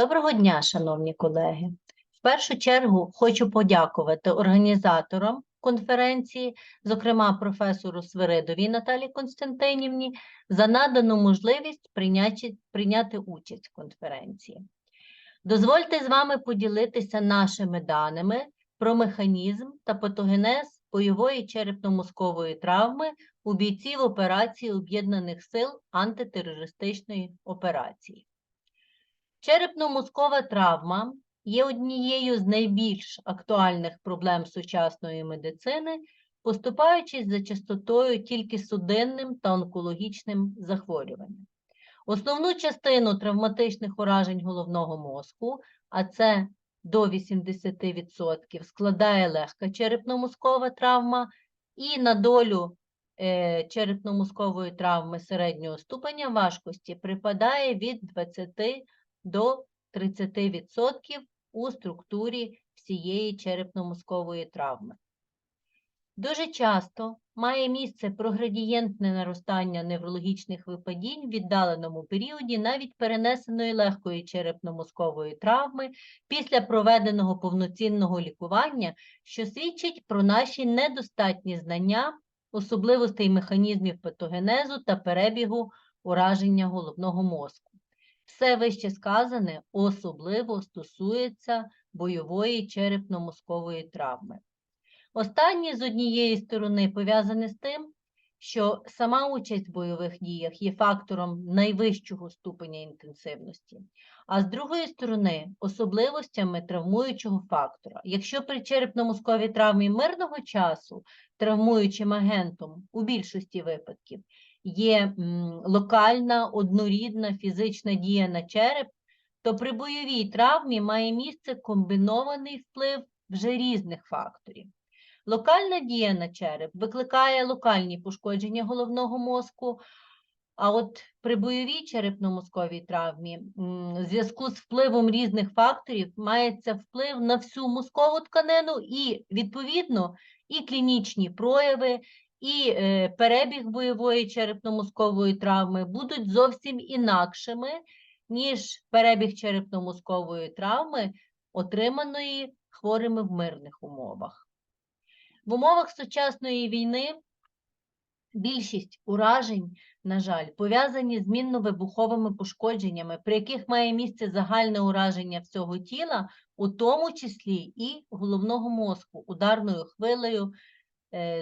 Доброго дня, шановні колеги. В першу чергу хочу подякувати організаторам конференції, зокрема професору Свиридовій Наталії Константинівні, за надану можливість прийняти, прийняти участь в конференції. Дозвольте з вами поділитися нашими даними про механізм та патогенез бойової черепно-мозкової травми у бійців операції Об'єднаних сил антитерористичної операції. Черепно-мозкова травма є однією з найбільш актуальних проблем сучасної медицини, поступаючись за частотою тільки судинним та онкологічним захворюванням. Основну частину травматичних уражень головного мозку, а це до 80%, складає легка черепно-мозкова травма, і на долю е, черепно-мозкової травми середнього ступеня важкості припадає від 20 до 30% у структурі всієї черепно-мозкової травми. Дуже часто має місце проградієнтне наростання неврологічних випадінь в віддаленому періоді навіть перенесеної легкої черепно-мозкової травми після проведеного повноцінного лікування, що свідчить про наші недостатні знання особливостей механізмів патогенезу та перебігу ураження головного мозку. Все вище сказане особливо стосується бойової черепно-мозкової травми. Останнє з однієї сторони пов'язане з тим, що сама участь в бойових діях є фактором найвищого ступеня інтенсивності, а з другої сторони особливостями травмуючого фактора. Якщо при черепно-мозковій травмі мирного часу травмуючим агентом у більшості випадків є локальна однорідна фізична дія на череп, то при бойовій травмі має місце комбінований вплив вже різних факторів. Локальна дія на череп викликає локальні пошкодження головного мозку, а от при бойовій черепно-мозковій травмі в зв'язку з впливом різних факторів мається вплив на всю мозкову тканину і, відповідно, і клінічні прояви, і е, перебіг бойової черепно-мозкової травми будуть зовсім інакшими, ніж перебіг черепно-мозкової травми, отриманої хворими в мирних умовах. В умовах сучасної війни більшість уражень, на жаль, пов'язані з мінно-вибуховими пошкодженнями, при яких має місце загальне ураження всього тіла, у тому числі і головного мозку, ударною хвилею,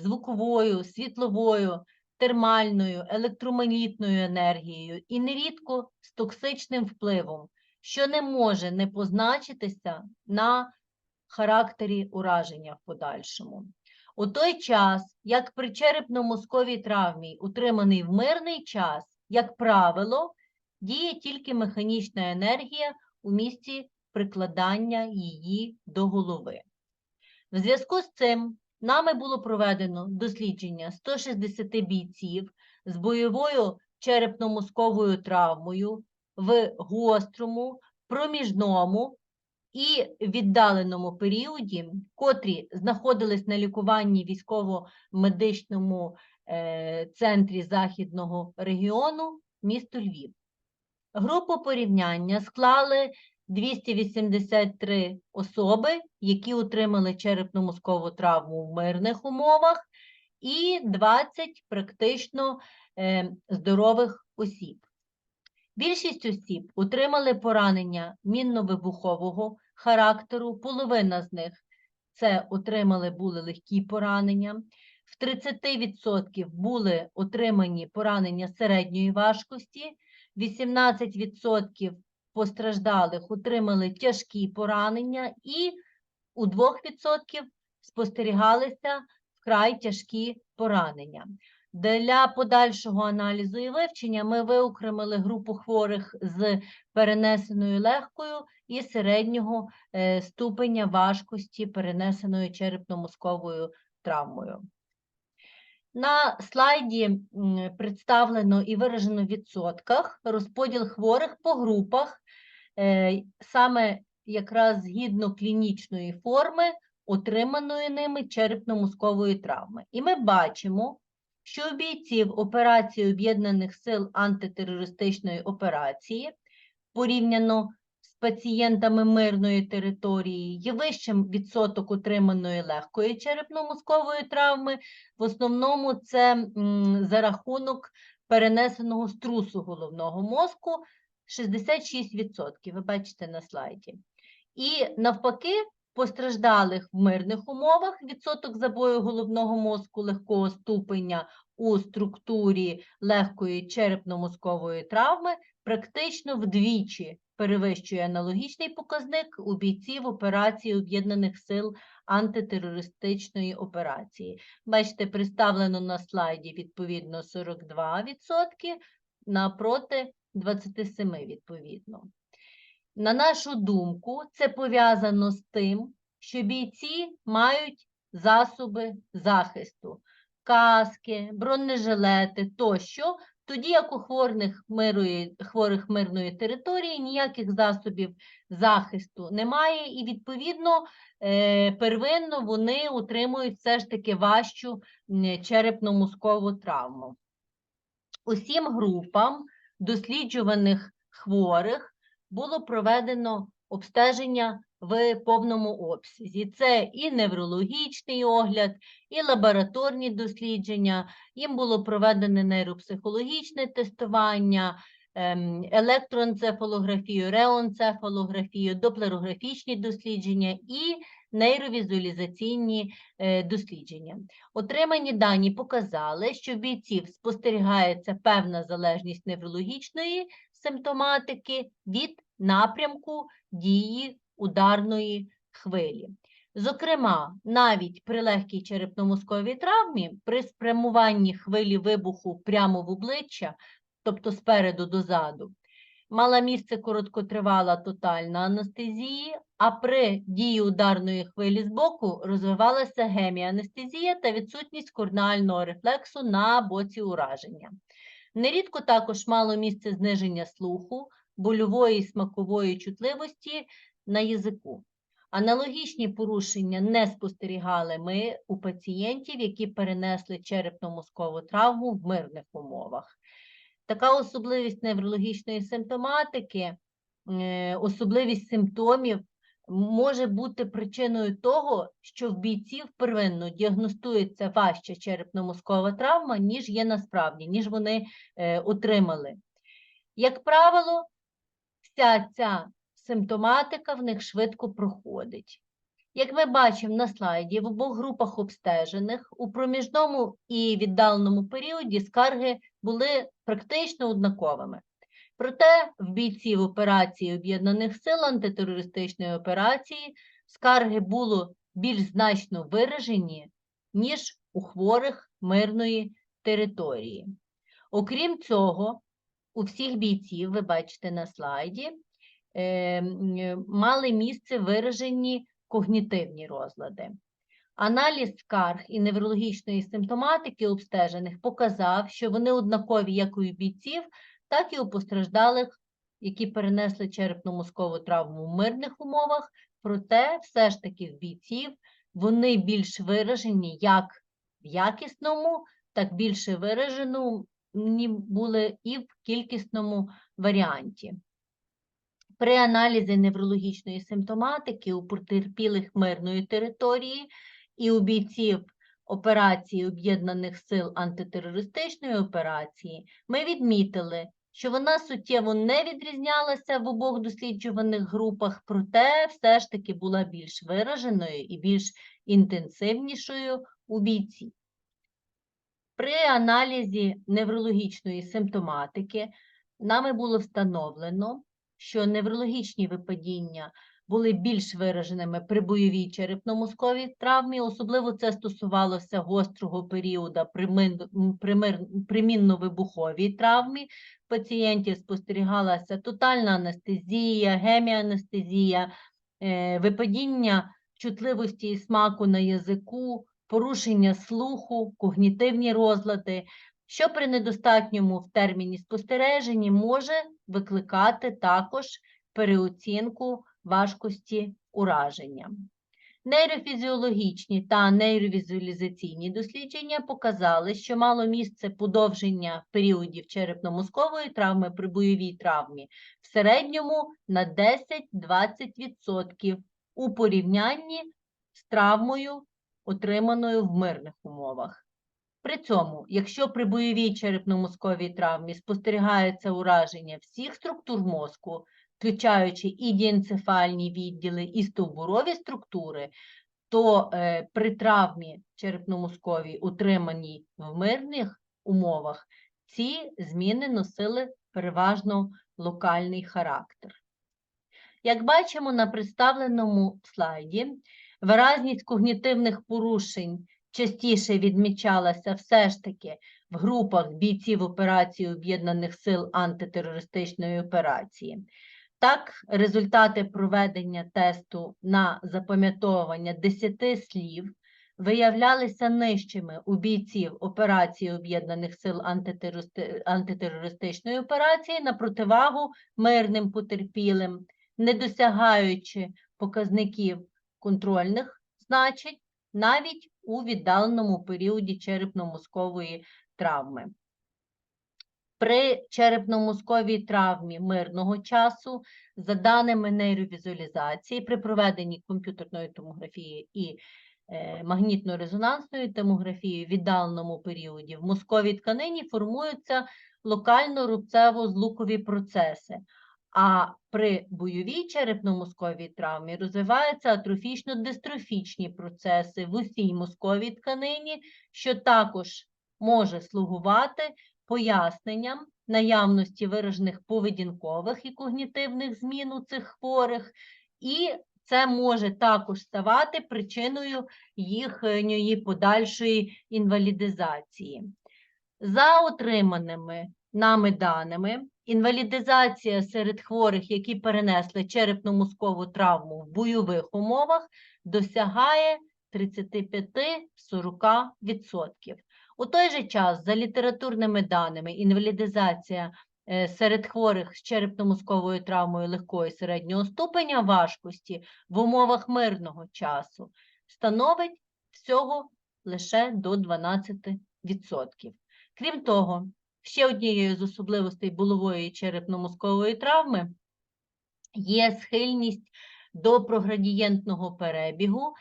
звуковою, світловою, термальною, електромагнітною енергією і нерідко з токсичним впливом, що не може не позначитися на характері ураження в подальшому. У той час, як при черепно-мозковій травмі, утриманий в мирний час, як правило, діє тільки механічна енергія у місці прикладання її до голови. В зв'язку з цим нами було проведено дослідження 160 бійців з бойовою черепно-мозковою травмою в гострому, проміжному і віддаленому періоді, котрі знаходились на лікуванні військово-медичному е, центрі Західного регіону місто Львів. Групу порівняння склали 283 особи, які отримали черепно-мозкову травму в мирних умовах, і 20 практично е, здорових осіб. Більшість осіб отримали поранення мінно-вибухового характеру, половина з них це отримали були легкі поранення, в 30% були отримані поранення середньої важкості, 18% постраждалих отримали тяжкі поранення, і у 2% спостерігалися вкрай тяжкі поранення. Для подальшого аналізу і вивчення ми виокремили групу хворих з перенесеною легкою і середнього е, ступеня важкості перенесеною черепно-мозковою травмою. На слайді представлено і виражено в відсотках розподіл хворих по групах, саме якраз згідно клінічної форми, отриманої ними черепно-мозкової травми. І ми бачимо, що у бійців операції Об'єднаних сил антитерористичної операції порівняно з пацієнтами мирної території, є вищим відсоток отриманої легкої черепно-мозкової травми. В основному це за рахунок перенесеного струсу головного мозку 66%, ви бачите на слайді. І навпаки, постраждалих в мирних умовах відсоток забою головного мозку легкого ступеня у структурі легкої черепно-мозкової травми практично вдвічі перевищує аналогічний показник у бійців операції Об'єднаних сил антитерористичної операції. Бачите, представлено на слайді відповідно 42%, напроти 27% відповідно. На нашу думку, це пов'язано з тим, що бійці мають засоби захисту, каски, бронежилети тощо, тоді як у хворих, мирої, хворих мирної території ніяких засобів захисту немає, і відповідно е, первинно вони отримують все ж таки важчу черепно-мозкову травму. Усім групам досліджуваних хворих було проведено обстеження в повному обсязі. Це і неврологічний огляд, і лабораторні дослідження, їм було проведене нейропсихологічне тестування, ем, електроенцефалографію, реоенцефалографію, доплерографічні дослідження і нейровізуалізаційні е, дослідження. Отримані дані показали, що в бійців спостерігається певна залежність неврологічної симптоматики від напрямку дії ударної хвилі. Зокрема, навіть при легкій черепно-мозковій травмі, при спрямуванні хвилі вибуху прямо в обличчя, тобто спереду до заду, мала місце короткотривала тотальна анестезія, а при дії ударної хвилі збоку розвивалася геміанестезія та відсутність корнеального рефлексу на боці ураження. Нерідко також мало місце зниження слуху, больової смакової чутливості на язику. Аналогічні порушення не спостерігали ми у пацієнтів, які перенесли черепно-мозкову травму в мирних умовах. Така особливість неврологічної симптоматики, е, особливість симптомів може бути причиною того, що в бійців первинно діагностується важча черепно-мозкова травма, ніж є насправді, ніж вони е, отримали. Як правило, вся ця симптоматика в них швидко проходить. Як ми бачимо на слайді, в обох групах обстежених у проміжному і віддаленому періоді скарги були практично однаковими. Проте в бійців операції Об'єднаних сил антитерористичної операції скарги було більш значно виражені, ніж у хворих мирної території. Окрім цього, у всіх бійців, ви бачите на слайді, е, мали місце виражені когнітивні розлади. Аналіз скарг і неврологічної симптоматики обстежених показав, що вони однакові як у бійців, так і у постраждалих, які перенесли черепно-мозкову травму в мирних умовах, проте все ж таки в бійців вони більш виражені як в якісному, так більше виражено були і в кількісному варіанті. При аналізі неврологічної симптоматики у потерпілих мирної території і у бійців операції Об'єднаних сил антитерористичної операції ми відмітили, що вона суттєво не відрізнялася в обох досліджуваних групах, проте все ж таки була більш вираженою і більш інтенсивнішою у бійців. При аналізі неврологічної симптоматики нами було встановлено, що неврологічні випадіння були більш вираженими при бойовій черепно-мозковій травмі, особливо це стосувалося гострого періоду при, мин- м, при мир- при мінно-вибуховій травмі. Пацієнтів спостерігалася тотальна анестезія, геміанестезія, е, випадіння чутливості і смаку на язику, порушення слуху, когнітивні розлади, що при недостатньому в терміні спостереженні може викликати також переоцінку важкості ураження. Нейрофізіологічні та нейровізуалізаційні дослідження показали, що мало місце подовження періодів черепно-мозкової травми при бойовій травмі в середньому на 10-20% у порівнянні з травмою, отриманою в мирних умовах. При цьому, якщо при бойовій черепно-мозковій травмі спостерігається ураження всіх структур мозку, включаючи і дієнцефальні відділи, і стовбурові структури, то е, при травмі черепно-мозковій, утриманій в мирних умовах, ці зміни носили переважно локальний характер. Як бачимо на представленому слайді, виразність когнітивних порушень частіше відмічалася все ж таки в групах бійців операції Об'єднаних сил антитерористичної операції. Так, результати проведення тесту на запам'ятовування 10 слів виявлялися нижчими у бійців операції Об'єднаних сил антитерористичної операції на противагу мирним потерпілим, не досягаючи показників контрольних значень навіть у віддаленому періоді черепно-мозкової травми. При черепно-мозковій травмі мирного часу, за даними нейровізуалізації, при проведенні комп'ютерної томографії і е, магнітно-резонансної томографії в віддаленому періоді в мозковій тканині формуються локально-рубцево-злукові процеси, а при бойовій черепно-мозковій травмі розвиваються атрофічно-дистрофічні процеси в усій мозковій тканині, що також може слугувати поясненням наявності виражених поведінкових і когнітивних змін у цих хворих, і це може також ставати причиною їхньої подальшої інвалідизації. За отриманими нами даними, інвалідизація серед хворих, які перенесли черепно-мозкову травму в бойових умовах, досягає 35-40%. У той же час, за літературними даними, інвалідизація е, серед хворих з черепно-мозковою травмою легкого середнього ступеня важкості в умовах мирного часу становить всього лише до 12%. Крім того, ще однією з особливостей болової черепно-мозкової травми є схильність до проградієнтного перебігу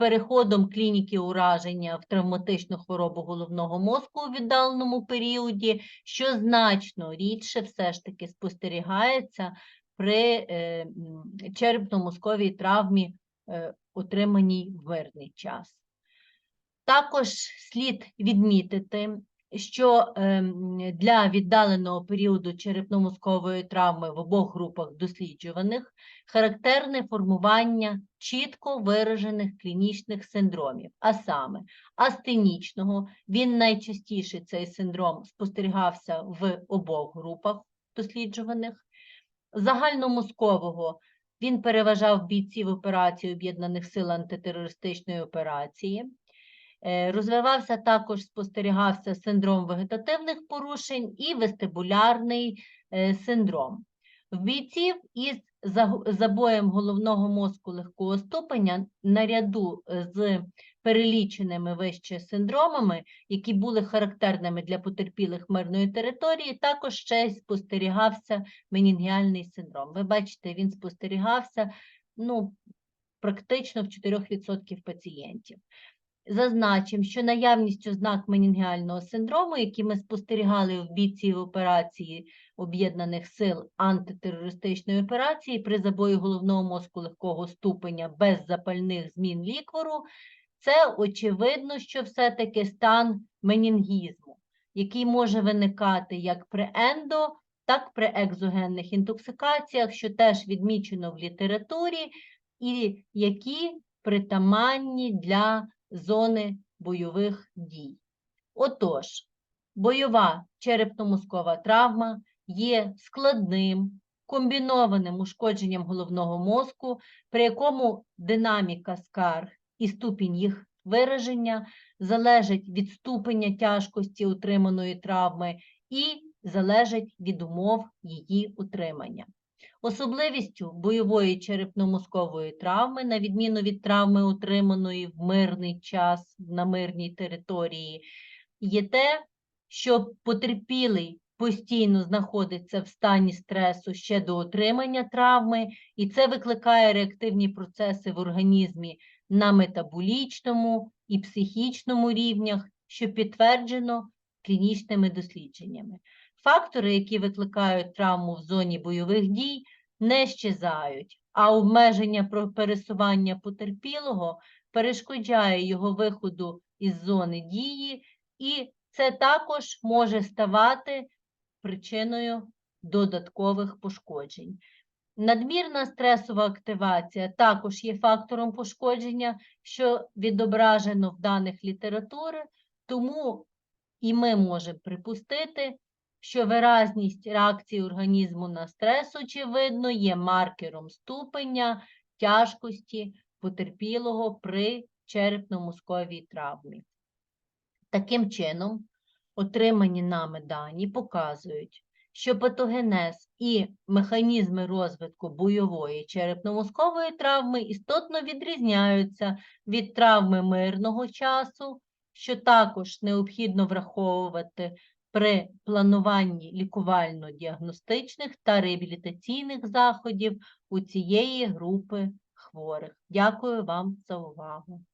переходом клініки ураження в травматичну хворобу головного мозку у віддаленому періоді, що значно рідше все ж таки спостерігається при е, черепно-мозковій травмі, е, отриманій в мирний час. Також слід відмітити, що ем, для віддаленого періоду черепно-мозкової травми в обох групах досліджуваних характерне формування чітко виражених клінічних синдромів, а саме астенічного, він найчастіше цей синдром спостерігався в обох групах досліджуваних, загальномозкового. Він переважав бійців операції Об'єднаних сил антитерористичної операції. Е, Розвивався також, спостерігався синдром вегетативних порушень і вестибулярний е, синдром. В бійців із забоєм головного мозку легкого ступеня наряду е, з переліченими вище синдромами, які були характерними для потерпілих мирної території, також ще спостерігався менінгіальний синдром. Ви бачите, він спостерігався ну, практично в 4% пацієнтів. Зазначимо, що наявність ознак менінгіального синдрому, які ми спостерігали в бійців операції Об'єднаних сил антитерористичної операції при забої головного мозку легкого ступеня без запальних змін ліквору, це очевидно, що все-таки стан менінгізму, який може виникати як при ендо, так при екзогенних інтоксикаціях, що теж відмічено в літературі, і які притаманні для зони бойових дій. Отож, бойова черепно-мозкова травма є складним, комбінованим ушкодженням головного мозку, при якому динаміка скарг і ступінь їх вираження залежить від ступеня тяжкості утриманої травми і залежить від умов її утримання. Особливістю бойової черепно-мозкової травми, на відміну від травми, отриманої в мирний час на мирній території, є те, що потерпілий постійно знаходиться в стані стресу ще до отримання травми, і це викликає реактивні процеси в організмі на метаболічному і психічному рівнях, що підтверджено клінічними дослідженнями. Фактори, які викликають травму в зоні бойових дій, не щезають, а обмеження про пересування потерпілого перешкоджає його виходу із зони дії, і це також може ставати причиною додаткових пошкоджень. Надмірна стресова активація також є фактором пошкодження, що відображено в даних літератури, тому і ми можемо припустити, що виразність реакції організму на стрес, очевидно, є маркером ступеня тяжкості потерпілого при черепно-мозковій травмі. Таким чином, отримані нами дані показують, що патогенез і механізми розвитку бойової черепно-мозкової травми істотно відрізняються від травми мирного часу, що також необхідно враховувати при плануванні лікувально-діагностичних та реабілітаційних заходів у цієї групи хворих. Дякую вам за увагу.